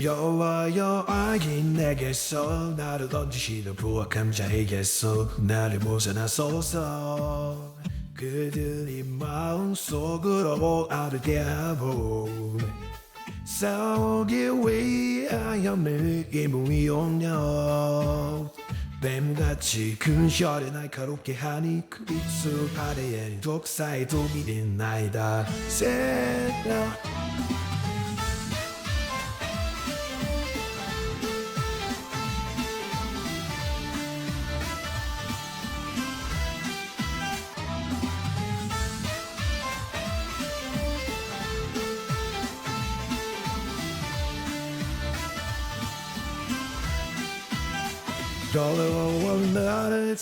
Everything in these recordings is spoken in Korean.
여와여 아기 내게서 나를 던지시는 부악한 자에게서 나를 벗어나소서. 그들이 마음속으로 알게 하고 싸우기 위하여 무이 온려 뱀같이 큰 혈에 날카롭게 하니 그 입술 아래에 독사의 독이 있나이다. 세라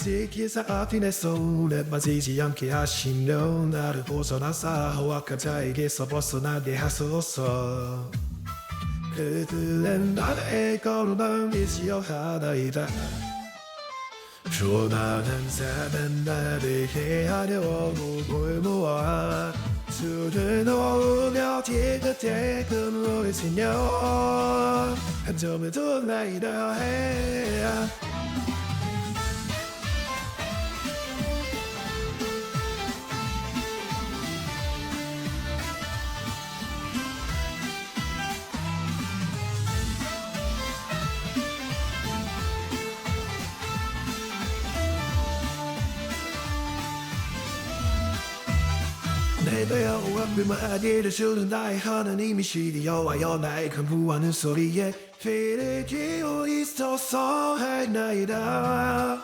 지키사 앞이 내 손에 빠지지 않게 하시며 나를 벗어나사 허악한 자에게서 벗어나게 하소서. 그들은 나의 거룩한 이시여 하나이다. 조나는 자는 나를 해하려고 골모아 술을 놓으며 뒤끝에 그물을 치며 한 점을 두 나이다 해 내 배우 앞에만 아디를 주는 나의 하나님이시리 여와여 나의 간구하는 소리에 귀를 기울여 있어서 할나이다.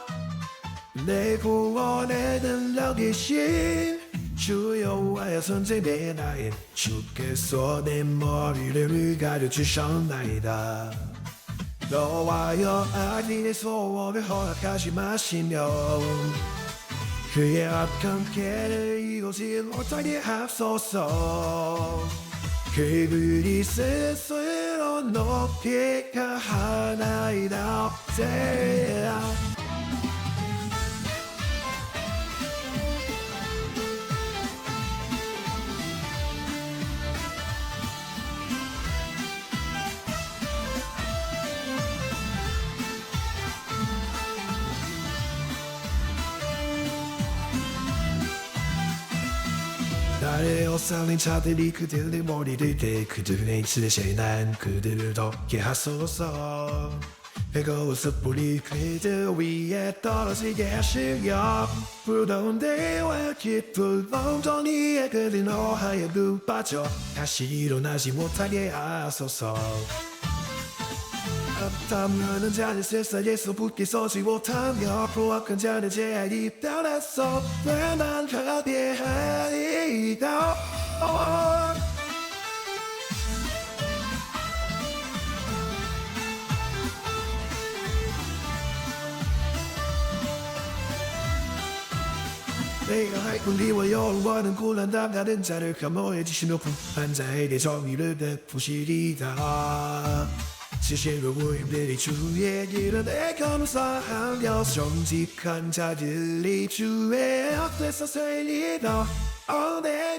내 구원에 들려 계신 주여와의 선생의 나의 주께서 내 머리를 가려주셨나이다. 너와여 아디의 소원을 허락하지 마시며 그의 악한 깨를 이곳이 못하게 하소서? 그들이 스스로 높이가 하나이다 옷살린 자들이 그들의 머리를 대 그들의 입술에 난 그들을 덮게 하소서. 배고운 숯불이 그들 위에 떨어지게 하시려 부러운 대와 깊은 엉덩이에 그들 노하여 눈 빠져 다시 일어나지 못하게 하소서. 앞담하는 자를 세상에서 붙게 서지 못하며 포악한 자를 제한이 떠났어 왜난 가비하리다 내가 할 권리와 여호와는 곤란담 다른 자를 감호해 주시며 품한 자에게 정의를 베푸시리다. 지시로 부임들이 주의 길은 내 감사하며 정직한 자들이 주의 앞에서 살리다. day,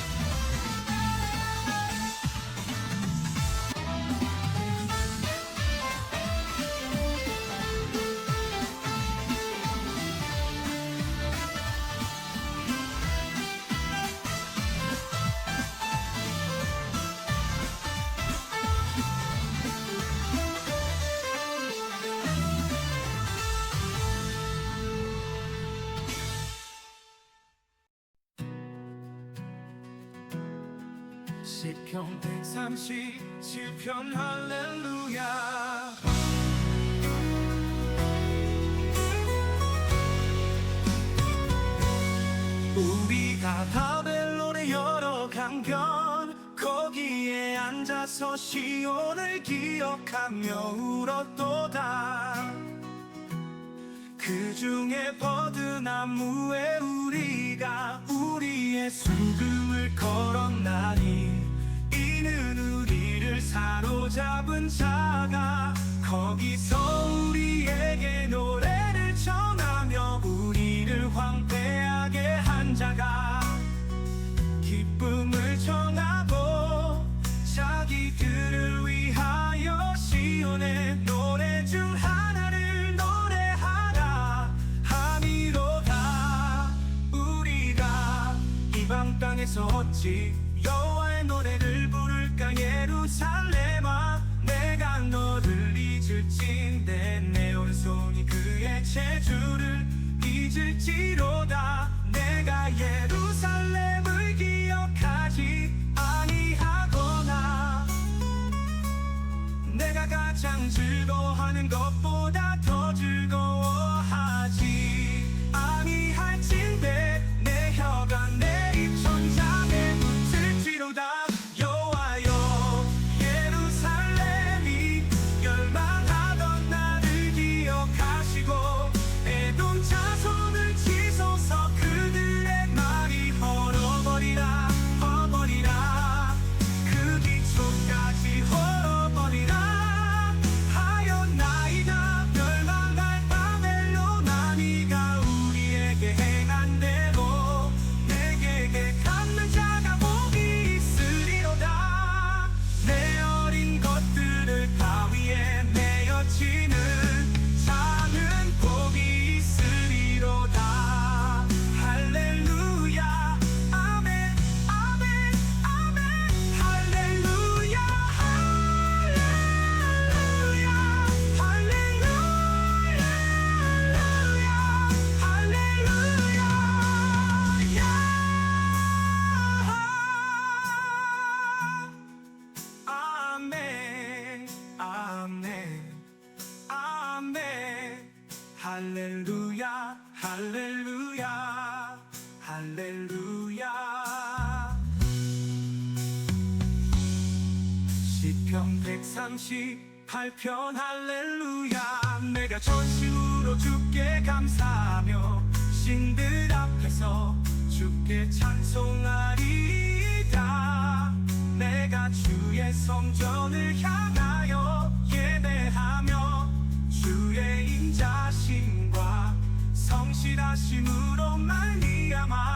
시편 137편 할렐루야. 우리가 바벨론의 여러 강변 거기에 앉아서 시온을 기억하며 울었도다. 그 중에 버드나무에 우리가 우리의 수금을 걸었나니 우리는 우리를 사로잡은 자가 거기서 우리에게 노래를 전하며 우리를 황폐하게 한 자가 기쁨을 전하고 자기 그를 위하여 시온의 노래 중 하나를 노래하라. 함이로다. 우리가 이방 땅에서 어찌 제주를 잊을지로다. 내가 예루살렘을 기억하지 아니하거나. 내가 가장 즐거워하는 것 138편 할렐루야. 내가 전심으로 주께 감사하며 신들 앞에서 주께 찬송하리이다. 내가 주의 성전을 향하여 예배하며 주의 인자심과 성실하심으로 말미암아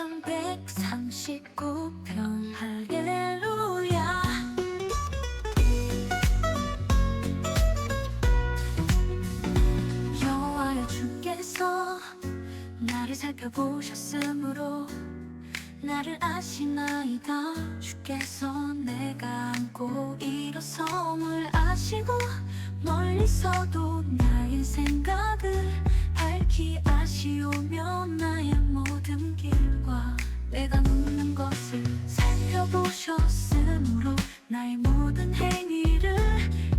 339편 할렐루야. 여호와여 주께서 나를 살펴보셨으므로 나를 아시나이다. 주께서 내가 안고 일어섬을 아시고 멀리서도 나의 생각을 밝히 아시오며 나의 몸 내가 묻는 것을 살펴보셨으므로 나의 모든 행위를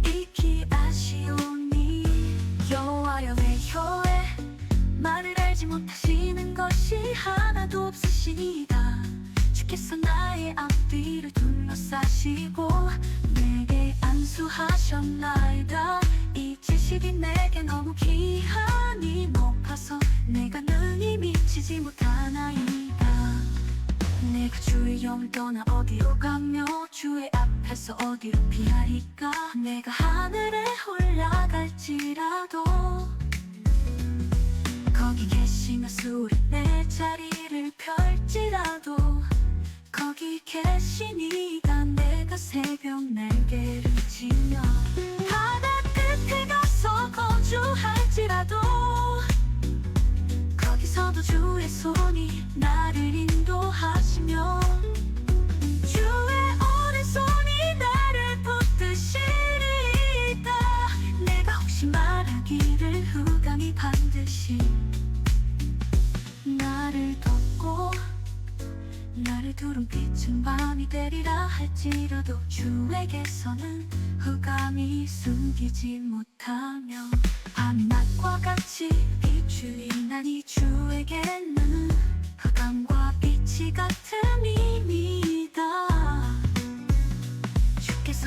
익히 아시오니 여호와여 내 혀에 말을 알지 못하시는 것이 하나도 없으시니다. 주께서 나의 앞뒤를 둘러싸시고 내게 안수하셨나이다. 이 지식이 내게 너무 귀하니 높아서 내가 내가 주의 영을 떠나 어디로 가며 주의 앞에서 어디로 피하리까 내가 하늘에 올라갈지라도 거기 계시며 수리 내 자리를 펼지라도 거기 계시니가 내가 새벽 날개를 치며 바다 끝에 가서 거주할지라도 거기서도 주의 손이 나를 인도 하시며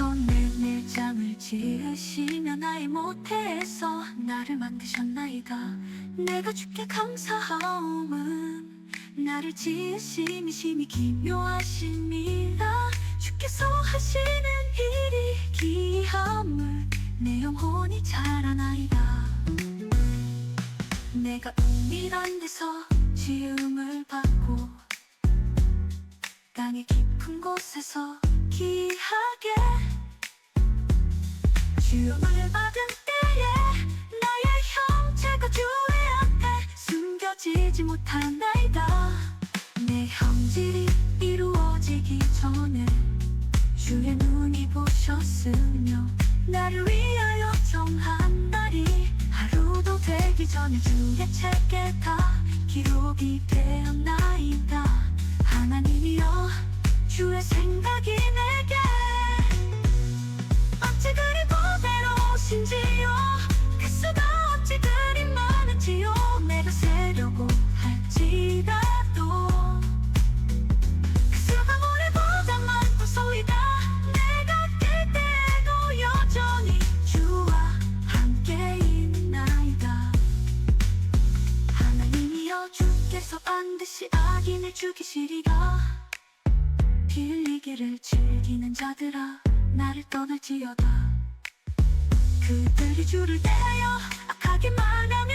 주께서 내 내장을 지으시며 나의 모태에서 나를 만드셨나이다. 내가 주께 감사하옴은 나를 지으심이 심히 기묘하심이라 주께서 하시는 일이 기함을 내 영혼이 자라나이다. 내가 은밀한 데서 지음을 받고 땅의 깊은 곳에서 귀하게 주음을 받은 때에 나의 형체가 주의 앞에 숨겨지지 못하나이다. 내 형질이 이루어지기 전에 주의 눈이 보셨으며 나를 위하여 정한 날이 하루도 되기 전에 주의 책에 다 기록이 되었나이다. 하나님이여 주의 생각이 반드시 악인을 죽이시리라 빌리기를 즐기는 자들아 나를 떠날지어다. 그들이 주를 대하여 악하게 말하며